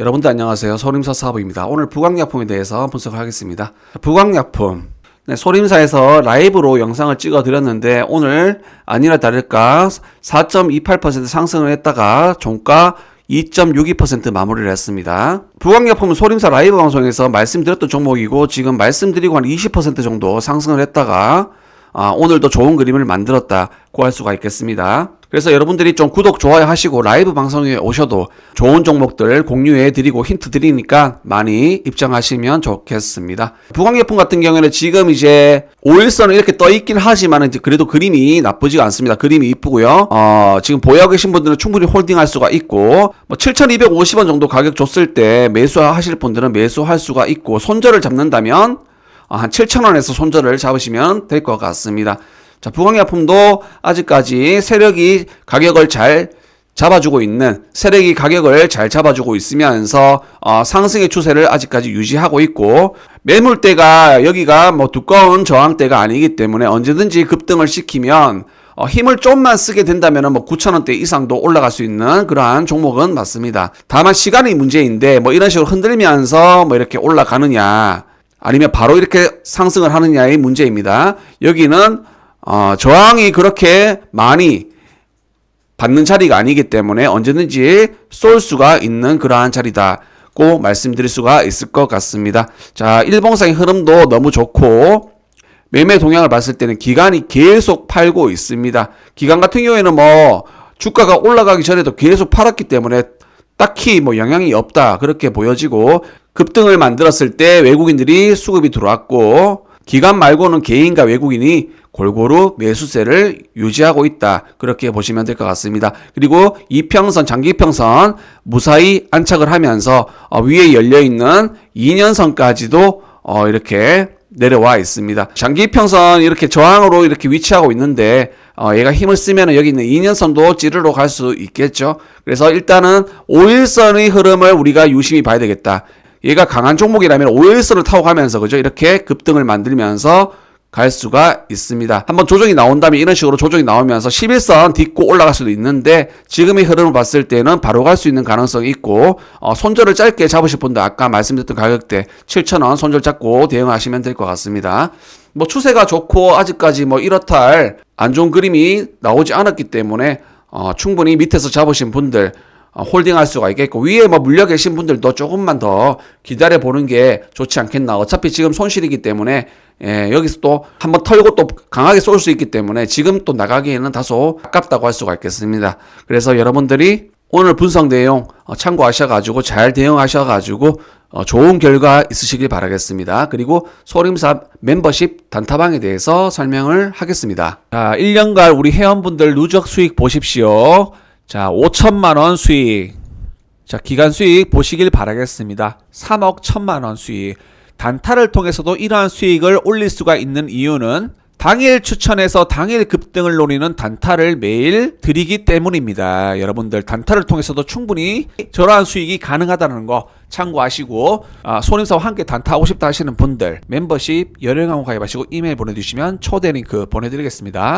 여러분들 안녕하세요. 소림사 사업입니다. 오늘 부광약품에 대해서 분석하겠습니다. 부광약품. 네, 소림사에서 라이브로 영상을 찍어 드렸는데 오늘 아니라 다를까 4.28% 상승을 했다가 종가 2.62% 마무리를 했습니다. 부광약품은 소림사 라이브 방송에서 말씀드렸던 종목이고 지금 말씀드리고 한 20% 정도 상승을 했다가 아, 오늘도 좋은 그림을 만들었다고 할 수가 있겠습니다. 그래서 여러분들이 좀 구독, 좋아요 하시고 라이브 방송에 오셔도 좋은 종목들 공유해 드리고 힌트 드리니까 많이 입장하시면 좋겠습니다. 부광예품 같은 경우에는 지금 이제 5일선은 이렇게 떠 있긴 하지만 그래도 그림이 나쁘지가 않습니다. 그림이 이쁘고요. 어, 지금 보유하고 계신 분들은 충분히 홀딩할 수가 있고 뭐 7,250원 정도 가격 줬을 때 매수하실 분들은 매수할 수가 있고 손절을 잡는다면 어, 한 7,000원에서 손절을 잡으시면 될 것 같습니다. 자, 부광약품도 아직까지 세력이 가격을 잘 잡아주고 있는 세력이 가격을 잘 잡아주고 있으면서 어, 상승의 추세를 아직까지 유지하고 있고 매물대가 여기가 뭐 두꺼운 저항대가 아니기 때문에 언제든지 급등을 시키면 어, 힘을 좀만 쓰게 된다면 뭐 9,000원대 이상도 올라갈 수 있는 그러한 종목은 맞습니다. 다만 시간이 문제인데 뭐 이런 식으로 흔들면서 뭐 이렇게 올라가느냐 아니면 바로 이렇게 상승을 하느냐의 문제입니다. 여기는 어, 저항이 그렇게 많이 받는 자리가 아니기 때문에 언제든지 쏠 수가 있는 그러한 자리다고 말씀드릴 수가 있을 것 같습니다. 자, 일봉상의 흐름도 너무 좋고 매매 동향을 봤을 때는 기간이 계속 팔고 있습니다. 기간 같은 경우에는 뭐 주가가 올라가기 전에도 계속 팔았기 때문에 딱히 뭐 영향이 없다 그렇게 보여지고 급등을 만들었을 때 외국인들이 수급이 들어왔고 기간 말고는 개인과 외국인이 골고루 매수세를 유지하고 있다. 그렇게 보시면 될 것 같습니다. 그리고 이평선, 장기평선 무사히 안착을 하면서 어, 위에 열려 있는 2년선까지도 어, 이렇게 내려와 있습니다. 장기평선 이렇게 저항으로 이렇게 위치하고 있는데 어, 얘가 힘을 쓰면 여기 있는 2년선도 찌르러 갈 수 있겠죠. 그래서 일단은 5일선의 흐름을 우리가 유심히 봐야 되겠다. 얘가 강한 종목이라면 5일선을 타고 가면서 그죠? 이렇게 급등을 만들면서 갈 수가 있습니다. 한번 조정이 나온다면 이런 식으로 조정이 나오면서 11선 딛고 올라갈 수도 있는데 지금의 흐름을 봤을 때는 바로 갈 수 있는 가능성이 있고 어, 손절을 짧게 잡으실 분들 아까 말씀드렸던 가격대 7,000원 손절 잡고 대응하시면 될 것 같습니다. 뭐 추세가 좋고 아직까지 뭐 이렇다 할 안 좋은 그림이 나오지 않았기 때문에 어, 충분히 밑에서 잡으신 분들 어, 홀딩할 수가 있겠고 위에 뭐 물려 계신 분들도 조금만 더 기다려 보는 게 좋지 않겠나 어차피 지금 손실이기 때문에 예, 여기서 또 한번 털고 또 강하게 쏠 수 있기 때문에 지금 또 나가기에는 다소 아깝다고 할 수가 있겠습니다 그래서 여러분들이 오늘 분석 내용 어, 참고하셔가지고 잘 대응하셔가지고 어, 좋은 결과 있으시길 바라겠습니다. 그리고 소림사 멤버십 단타방에 대해서 설명을 하겠습니다. 자, 1년간 우리 회원분들 누적 수익 보십시오. 자, 5천만 원 수익. 자, 기간 수익 보시길 바라겠습니다. 3억 1천만 원 수익. 단타를 통해서도 이러한 수익을 올릴 수가 있는 이유는 당일 추천해서 당일 급등을 노리는 단타를 매일 드리기 때문입니다. 여러분들 단타를 통해서도 충분히 저러한 수익이 가능하다는 거 참고하시고 아, 손님사와 함께 단타하고 싶다 하시는 분들 멤버십 열혈강호 가입하시고 이메일 보내주시면 초대 링크 보내드리겠습니다.